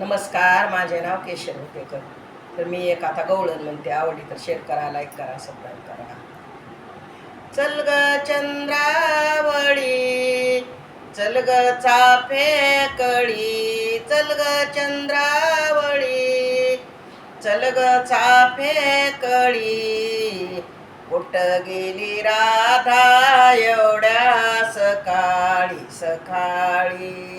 नमस्कार माझे नाव केशव हुतेकर तर मी एक आता गवळण म्हणते आवडली तर शेअर करा लाईक करा सबस्क्राईब करा. चल ग चंद्रावळी चल ग चाफे कळी चल ग चंद्रावळी चल ग चाफे कळी कुठ गेली राधा एवढ्या सकाळी सकाळी.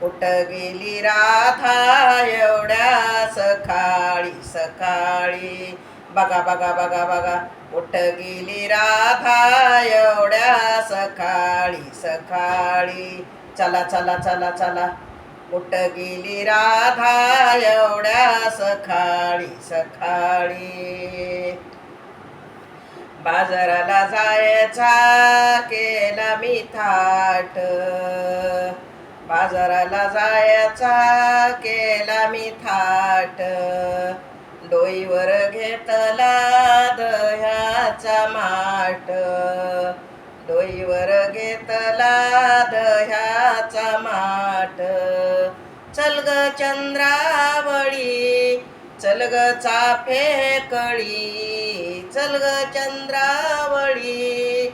कुठ गेली राधा एवढ्या सकाळी सकाळी. बघा बघा बघा बघा. कुठ गेली राधा एवढ्या सकाळी सकाळी. चला चला चला चला. कुठ गेली राधा एवढ्या सकाळी सकाळी. बाजाराला जायचा केला मी थाट. बाजाराला जायचा केला मी थाट. डोईवर घेतला दह्याचा माट. डोईवर घेतला दह्याचा माट. चल ग चंद्रावळी चल ग चाफे कळी. चल ग चंद्रावळी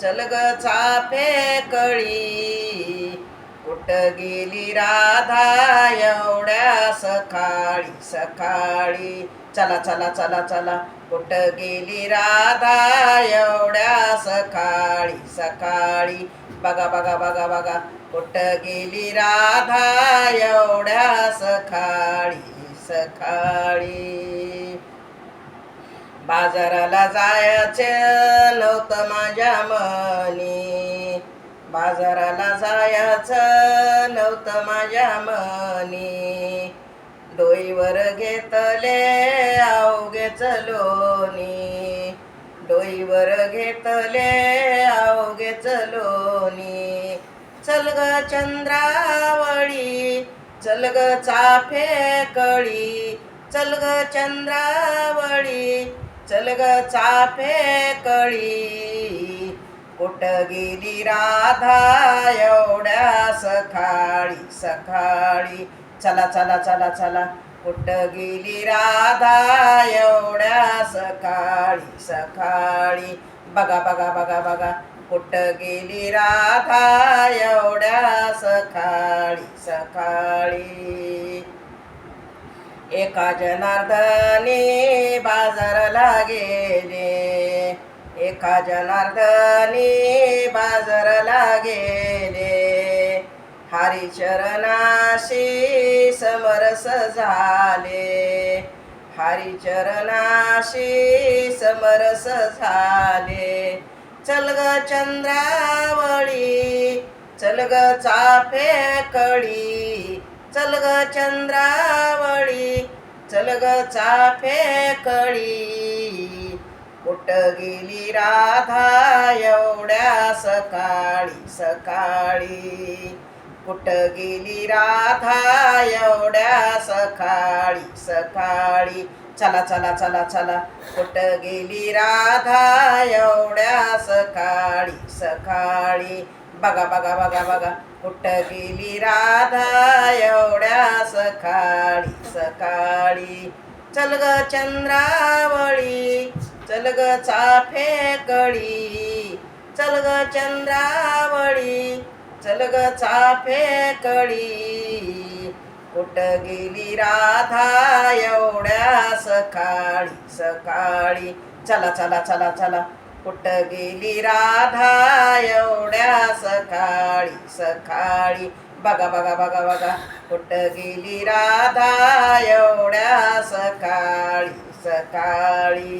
चल ग चाफे कळी. कुठ गेली राधा एवढ्या सकाळी सकाळी. चला चला चला चला. कुठ गेली राधा एवढ्या सकाळी सकाळी. बघा बघा बघा बघा. कुठ गेली राधा एवढ्या सकाळी सकाळी. बाजाराला जायचं नव्हतं माझ्या मनी. बाजाराला जायचं नव्हतं माझ्या मनी. डोईवर घेतले आवघे लोणी. डोईवर घेतले अवघेच लोणी. चल ग चंद्रावळी चल ग चाफे कळी. चल ग चंद्रावळी चल ग चाफे कळी. कुठ गेली राधा एवढ्या सकाळी सकाळी चला चला चला चला. कुठ गेली राधा एवढ्या सकाळी सकाळी बघा बघा बघा बघा. कुठ गेली राधा एवढ्या सकाळी सकाळी एका जनार्दने बाजारला गेले. एका जनार्दने बाजारला गेले. हरिचरणाशी समरस झाले. हरिचरणाशी समरस झाले. चल ग चंद्रावळी चल ग चाफे कळी चल ग चंद्रावळी चल ग चाफे कळी कुठ गेली राधा एवढ्या सकाळी सकाळी. कुठ गेली राधा एवढ्या सकाळी सकाळी. चला चला चला चला. कुठ गेली राधा एवढ्या सकाळी सकाळी. बघा बघा बघा बघा. कुठ गेली राधा एवढ्या सकाळी सकाळी. चल ग चंद्रावळी. चल ग चाफे कळी चल ग चंद्रावळी चल ग चाफे कळी. कुठ गेली राधा एवढ्या सकाळी सकाळी. चला चला चला चला. कुठ गेली राधा एवढ्या सकाळी सकाळी. बघा बघा बघा बघा. कुठ गेली राधा एवढ्या सकाळी सकाळी